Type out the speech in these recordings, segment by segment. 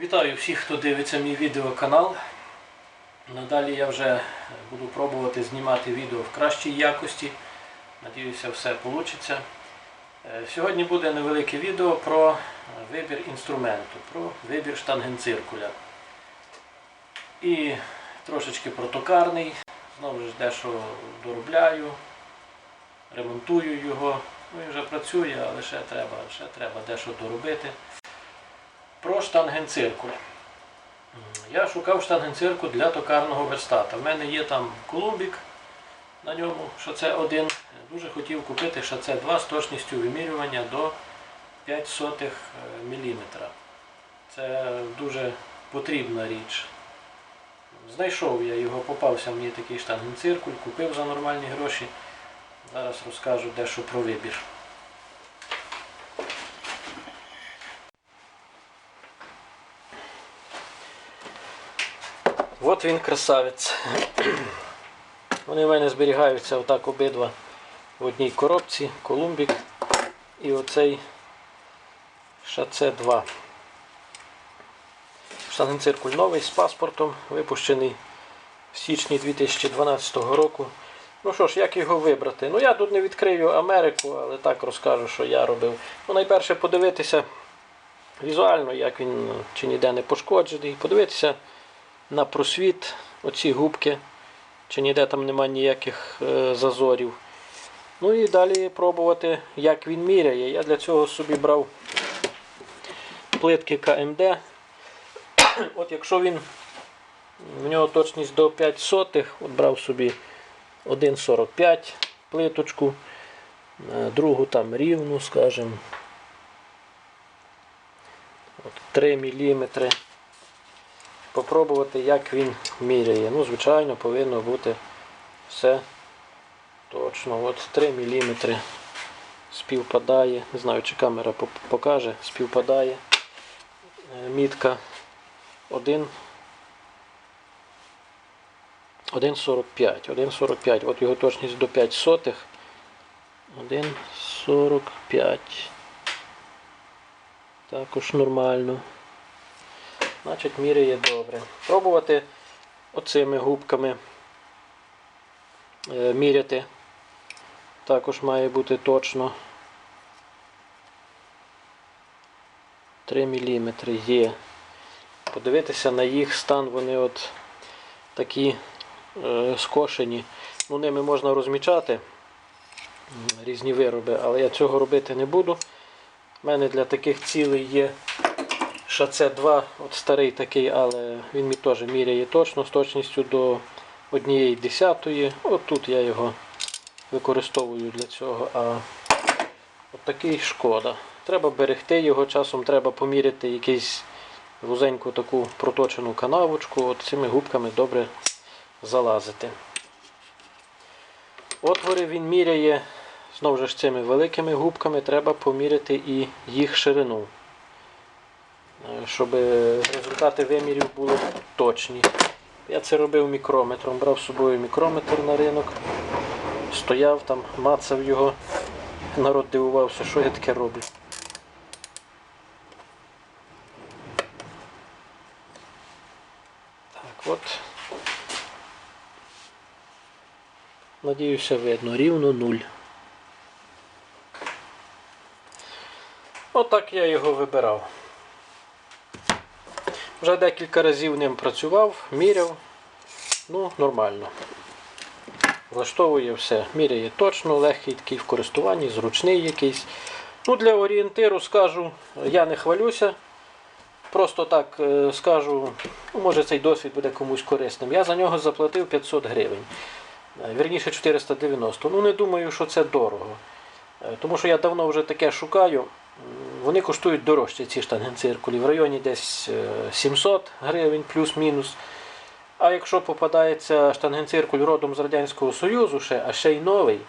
Вітаю всіх, хто дивиться мій відеоканал. Надалі я вже буду пробувати знімати відео в кращій якості. Надіюся, все вийде. Сьогодні буде невелике відео про вибір інструменту, про вибір штангенциркуля. І трошечки про токарний. Знову ж дещо доробляю, ремонтую його. Ну і вже працює, але ще треба, ще треба дещо доробити. Про штангенциркуль. Я шукав штангенциркуль для токарного верстата. У мене є там колумбік на ньому, шаце 1. Дуже хотів купити шаце 2 з точністю вимірювання до 5 мм. Це дуже потрібна річ. Знайшов я його, попався мені такий штангенциркуль, купив за нормальні гроші. Зараз розкажу дещо про вибір. От він красавець. Вони в мене зберігаються отак обидва в одній коробці, колумбік і оцей шаце 2. Штангенциркуль новий з паспортом, випущений в січні 2012 року. Ну що ж, як його вибрати? Ну я тут не відкрию Америку, але так розкажу, що я робив. Ну, найперше подивитися візуально, як він чи ніде не пошкоджений. Подивитися на просвіт, оці губки, чи ніде там немає ніяких е, зазорів. Ну і далі пробувати, як він міряє. Я для цього собі брав плитки КМД. От якщо він в нього точність до 5 сотих, от брав собі 1,45 плиточку, е, другу там рівну, скажімо, 3 мм. Попробувати, як він міряє. Ну, звичайно, повинно бути все точно. От 3 мм співпадає. Не знаю, чи камера покаже, співпадає. Е, Мітка 1. 1,45. 1,45. От його точність до 5 сотих. 1,45. Також нормально. Значить, міряє добре. Пробувати оцими губками е, міряти. Також має бути точно. 3 мм є. Подивитися на їх стан, вони от такі е, скошені. Ну, ними можна розмічати різні вироби, але я цього робити не буду. У мене для таких цілей є шаце 2, от старий такий, але він мені теж міряє точно, з точністю до однієї десятої. От тут я його використовую для цього. А от такий шкода. Треба берегти його, часом треба поміряти якийсь вузеньку таку проточену канавочку, от цими губками добре залазити. Отвори він міряє, знову ж цими великими губками треба поміряти і їх ширину, щоб результати вимірів були точні. Я це робив мікрометром, брав з собою мікрометр на ринок, стояв там, мацав його. Народ дивувався, що я таке роблю. Так, от. Надіюся, видно, рівно 0. Отак я його вибирав. Вже декілька разів ним працював, міряв. Ну, нормально. Влаштовує все. Міряє точно, легкий такий в користуванні, зручний якийсь. Ну, Для орієнтиру скажу, я не хвалюся. Просто так е, скажу, ну, може цей досвід буде комусь корисним. Я за нього заплатив 500 гривень. Е, Вірніше 490. Ну не думаю, що це дорого. Е, Тому що я давно вже таке шукаю. Вони коштують дорожче, ці штангенциркулі, в районі десь е, 700 гривень плюс-мінус. А якщо попадається штангенциркуль родом з Радянського Союзу, ще, а ще й новий,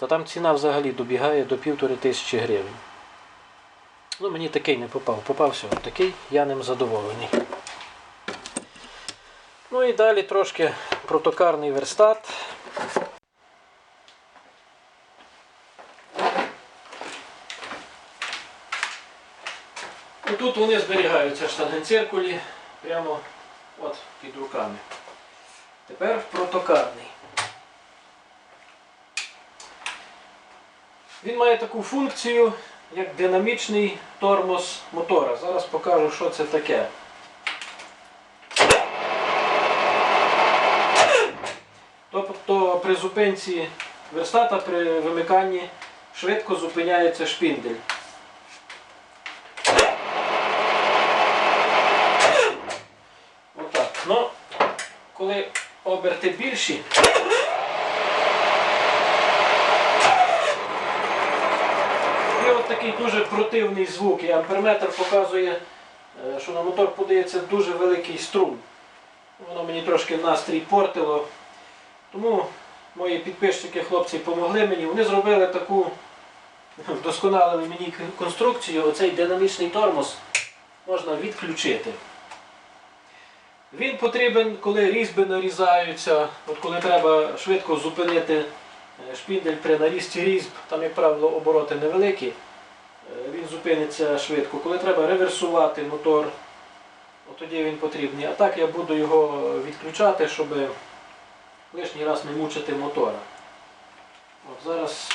то там ціна взагалі добігає до півтори тисячі гривень. Ну, мені такий не попав. Попався такий, я ним задоволений. Ну і далі трошки протокарний верстат. Тут вони зберігаються штангенциркулі прямо от під руками. Тепер протокарний. Він має таку функцію, як динамічний тормоз мотора. Зараз покажу, що це таке. Тобто при зупинці верстата при вимиканні швидко зупиняється шпіндель. Отак. Ну, коли оберти більші, є от такий дуже противний звук. І амперметр показує, е, що на мотор подається дуже великий струм. Воно мені трошки настрій портило. Тому мої підписчики, хлопці, допомогли мені. Вони зробили таку вдосконалили мені конструкцію. Оцей динамічний тормоз можна відключити. Він потрібен, коли різьби нарізаються, от коли треба швидко зупинити е, шпіндель при нарізці різьб, там, як правило, обороти невеликі, е, він зупиниться швидко. Коли треба реверсувати мотор, от тоді він потрібний. А так я буду його відключати, щоб лишній раз не мучити мотора. От зараз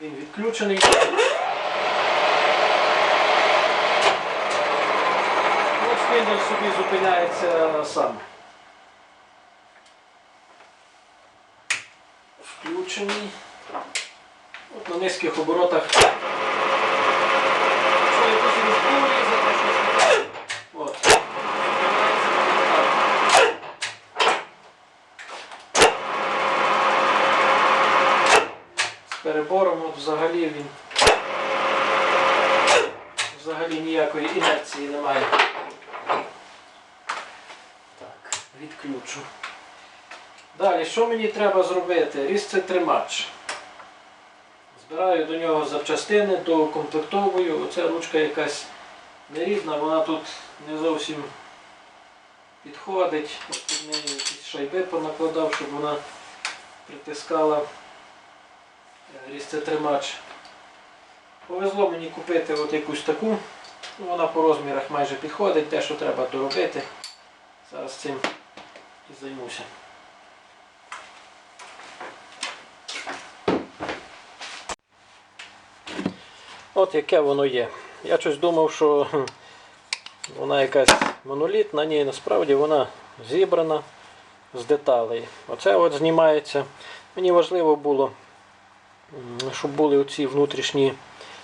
він відключений. От собі зупиняється сам. Включений. От на низьких оборотах. Якщо якусь різьбу різати, щось. От. З перебором взагалі він взагалі ніякої інерції немає. Так, відключу. Далі, що мені треба зробити? Різцетримач. Збираю до нього запчастини, доукомплектовую. Оця ручка якась нерідна, вона тут не зовсім підходить. От Під нею якісь шайби понакладав, щоб вона притискала е, різцетримач. Повезло мені купити от якусь таку. Ну, Вона по розмірах майже підходить, те, що треба доробити. Зараз цим і займуся. От яке воно є. Я щось думав, що вона якась монолітна, ні, насправді вона зібрана з деталей. Оце от знімається. Мені важливо було, щоб були оці внутрішні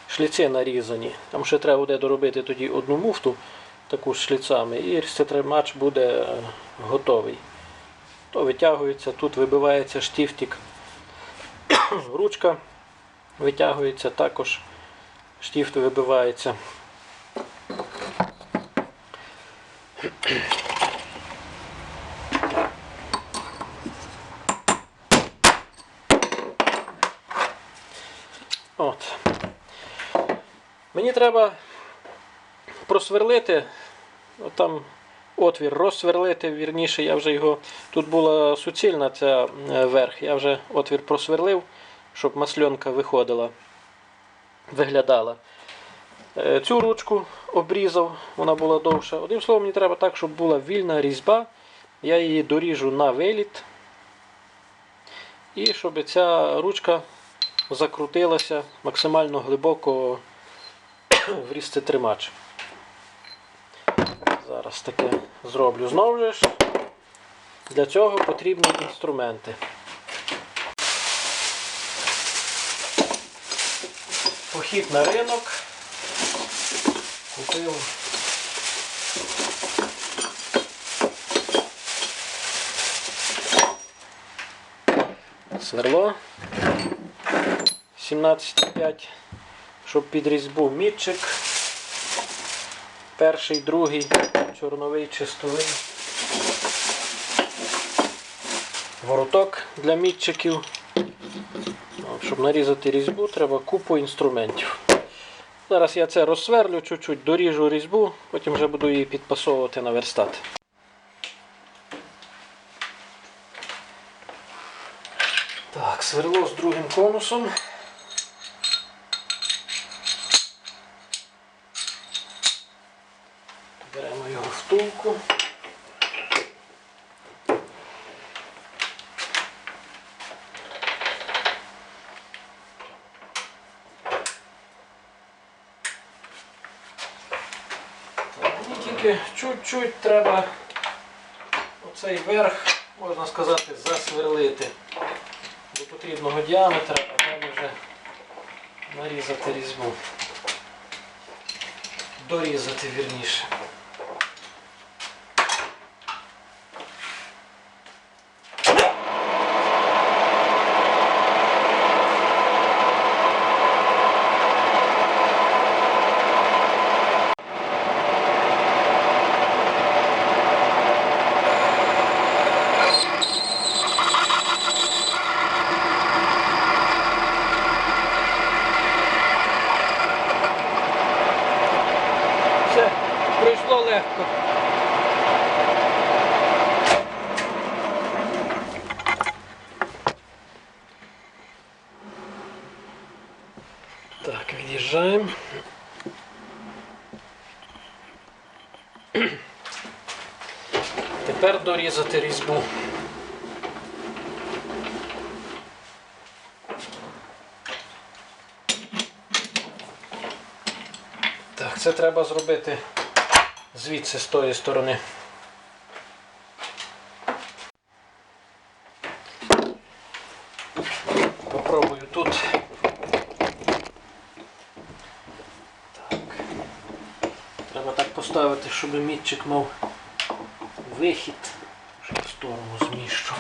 шліци нарізані. Там ще треба буде доробити тоді одну муфту таку з шліцами, і різцетримач буде е, готовий. То витягується, тут вибивається штифтик. Ручка витягується також, штифт вибивається. От. Мені треба просверлити, от там отвір розсверлити, вірніше, я вже його. Тут була суцільна ця верх, я вже отвір просверлив, щоб масльонка виходила, виглядала. Е, Цю ручку обрізав, вона була довша. Одним словом, мені треба так, щоб була вільна різьба. Я її доріжу на виліт. І щоб ця ручка закрутилася максимально глибоко в різцетримач. Зараз таке зроблю. Знову ж для цього потрібні інструменти. Похід на ринок. Купив сверло 17,5, щоб під різьбу мітчик. Перший, другий, чорновий, чистовий. Вороток для мітчиків. Щоб нарізати різьбу, треба купу інструментів. Зараз я це розсверлю чуть-чуть, доріжу різьбу, потім вже буду її підпасовувати на верстат. Так, сверло з другим конусом. втулку. Так, Мені тільки чуть-чуть треба оцей верх, можна сказати, засверлити до потрібного діаметра, а далі вже нарізати різьбу. Дорізати вірніше. Все, пройшло легко. Так, від'їжджаємо. Дорізати різьбу. Так, це треба зробити звідси з тої сторони. Попробую тут. Треба так поставити, щоб мітчик мав вихід. Сторону зміщу.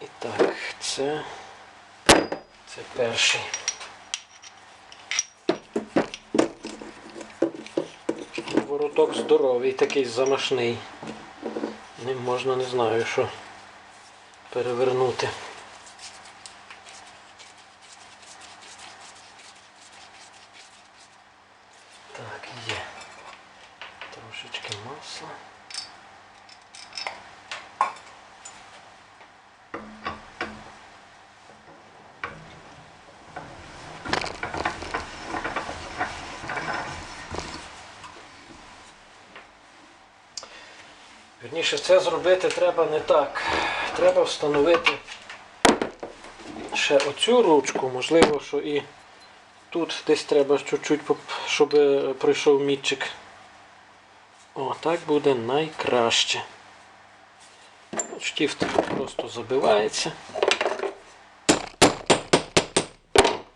І так, це, це перший. Вороток здоровий, такий замашний. Ним можна не знаю, що перевернути. Так, є. Трошечки масла. Вірніше, це зробити треба не так. Треба встановити ще оцю ручку, можливо, що і тут десь треба чуть-чуть, щоб е, пройшов мітчик. Так буде найкраще. Штіфт просто забивається.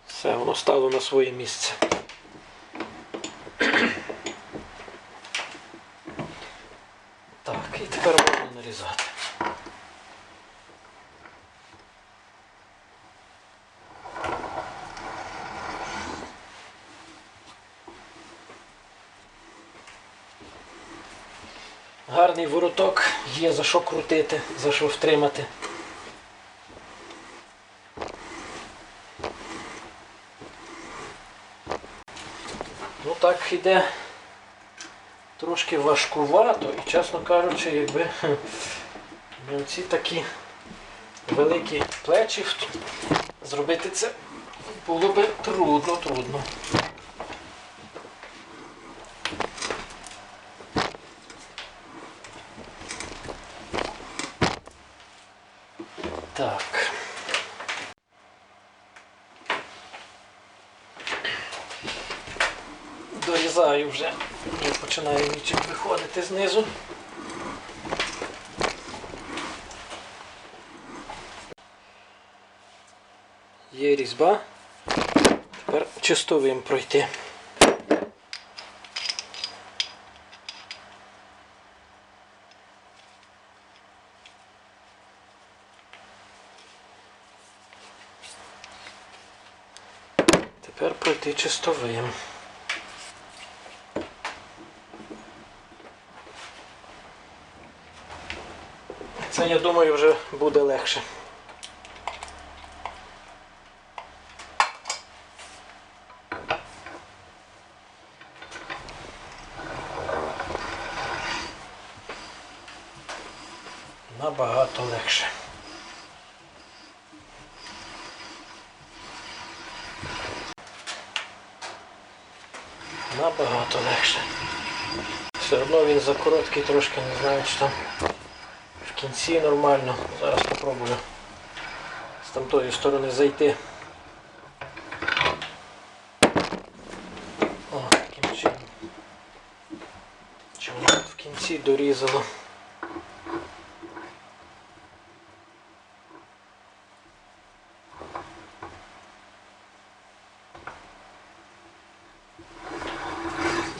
Все, воно стало на своє місце. Так, і тепер можна нарізати. Гарний вороток, є за що крутити, за що втримати. Ну так іде трошки важкувато і, чесно кажучи, якби ну, ці такі великі плечі зробити це було би трудно, трудно. Так. Дорізаю вже, вже починає нічим виходити знизу. Є різьба. Тепер чистовим пройти. Тепер пройти чистовим. Це, я думаю, вже буде легше. Набагато легше. набагато легше. Все одно він за короткий трошки, не знаю, чи там кінці нормально. Зараз спробую з тамтої сторони зайти. О, таким чином. Чи воно в кінці дорізало?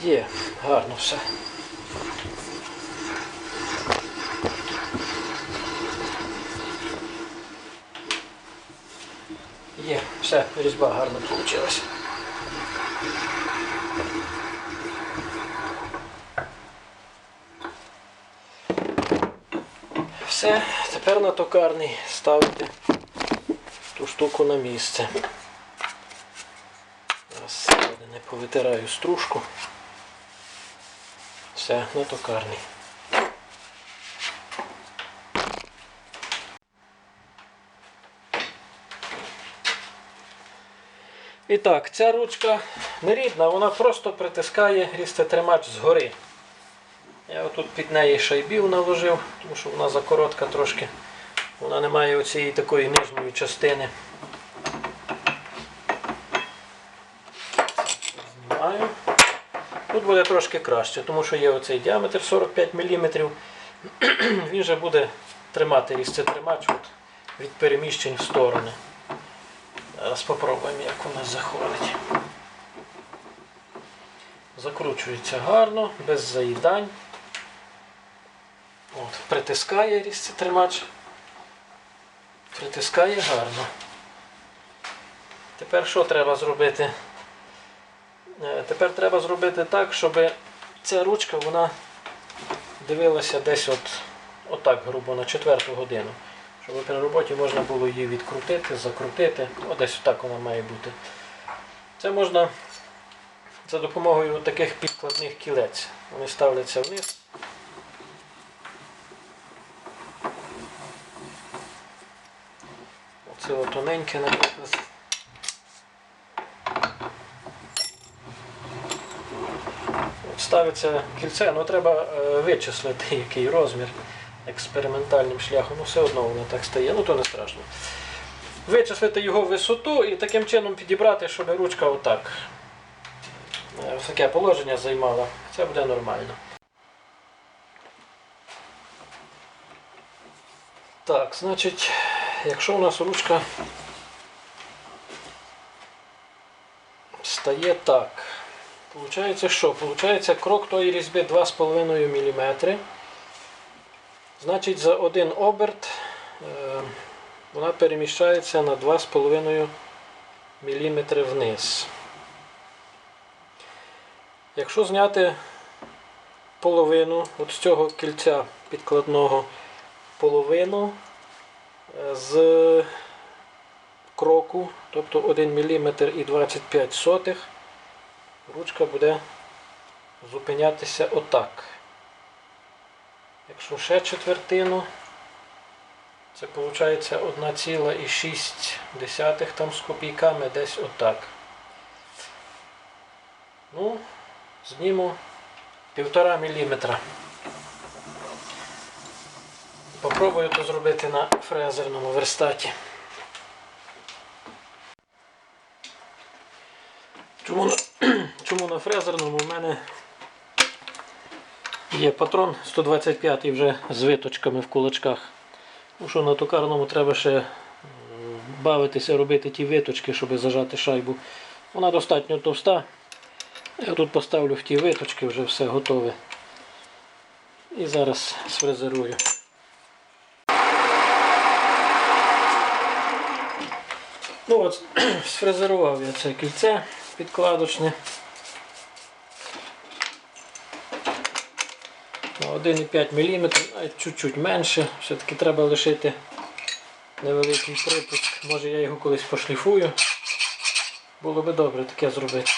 Є, гарно все. Є, все, різьба гарно вийшла. Все, тепер на токарний ставити ту штуку на місце. Зараз зсередини повитираю стружку. Все, на токарний. І так, ця ручка не рідна, вона просто притискає різтетримач згори. Я отут під неї шайбів наложив, тому що вона закоротка трошки. Вона не має оцієї такої нижньої частини. Знімаю. Тут буде трошки краще, тому що є оцей діаметр 45 мм. Він же буде тримати різцетримач від переміщень в сторони. Зараз спробуємо, як нас заходить. Закручується гарно, без заїдань. От, притискає різцетримач. Притискає гарно. Тепер що треба зробити? Е, Тепер треба зробити так, щоб ця ручка вона дивилася десь от, отак, грубо, на четверту годину. Щоб при роботі можна було її відкрутити, закрутити. О, десь отак вона має бути. Це можна за допомогою таких підкладних кілець. Вони ставляться вниз. Оце тоненьке, наприклад. Ставиться кільце, ну треба е, вичислити який розмір експериментальним шляхом. Ну все одно воно так стає, ну то не страшно. Вичислити його висоту і таким чином підібрати, щоб ручка отак. е, в таке положення займала. Це буде нормально. Так, значить, якщо у нас ручка стає так. Получається що? Получається крок тої різьби 2,5 мм. Значить, за один оберт е, вона переміщається на 2,5 мм вниз. Якщо зняти половину от з цього кільця підкладного половину е, з кроку, тобто 1 мм і 25 сотих, ручка буде зупинятися отак. Якщо ще четвертину, це виходить 1,6 там з копійками десь отак. Ну, зніму 1,5 мм. Попробую це зробити на фрезерному верстаті. Чому на, чому на фрезерному в мене є патрон 125 вже з виточками в кулачках. Тому що на токарному треба ще бавитися, робити ті виточки, щоб зажати шайбу. Вона достатньо товста. Я тут поставлю в ті виточки, вже все готове. І зараз сфрезерую. Ну от, сфрезерував я це кільце підкладочне. 1,5 мм, а чуть-чуть менше. Все-таки треба лишити невеликий припуск. Може я його колись пошліфую. Було би добре таке зробити.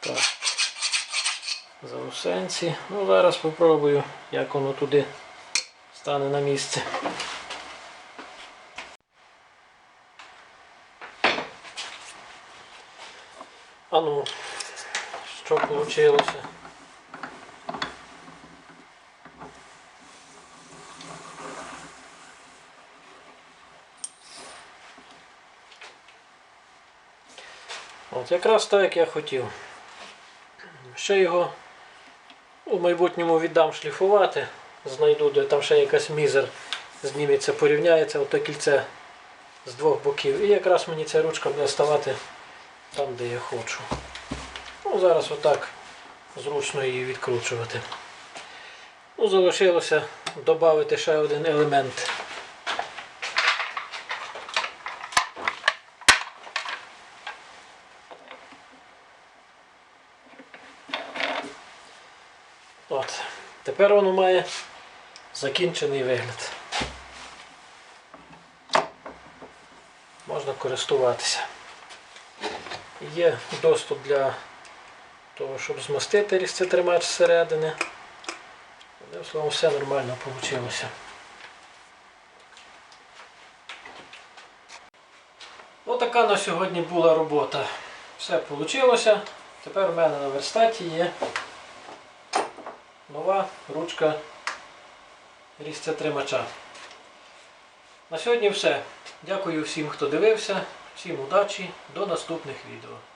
Так. Заусенці. Ну зараз спробую, як воно туди стане на місце. А ну, що вийшло? От якраз так, як я хотів. Ще його у майбутньому віддам шліфувати. Знайду, де там ще якась мізер зніметься, порівняється, ото кільце з двох боків. І якраз мені ця ручка буде ставати там, де я хочу. Ну, зараз отак зручно її відкручувати. Ну, залишилося додати ще один елемент. От. Тепер воно має закінчений вигляд. Можна користуватися. Є доступ для того, щоб змастити різцетримач зсередини. Одним словом, все нормально вийшло. Отака на сьогодні була робота. Все вийшло. Тепер у мене на верстаті є нова ручка різцетримача. На сьогодні все. Дякую всім, хто дивився. Всім удачі, до наступних відео.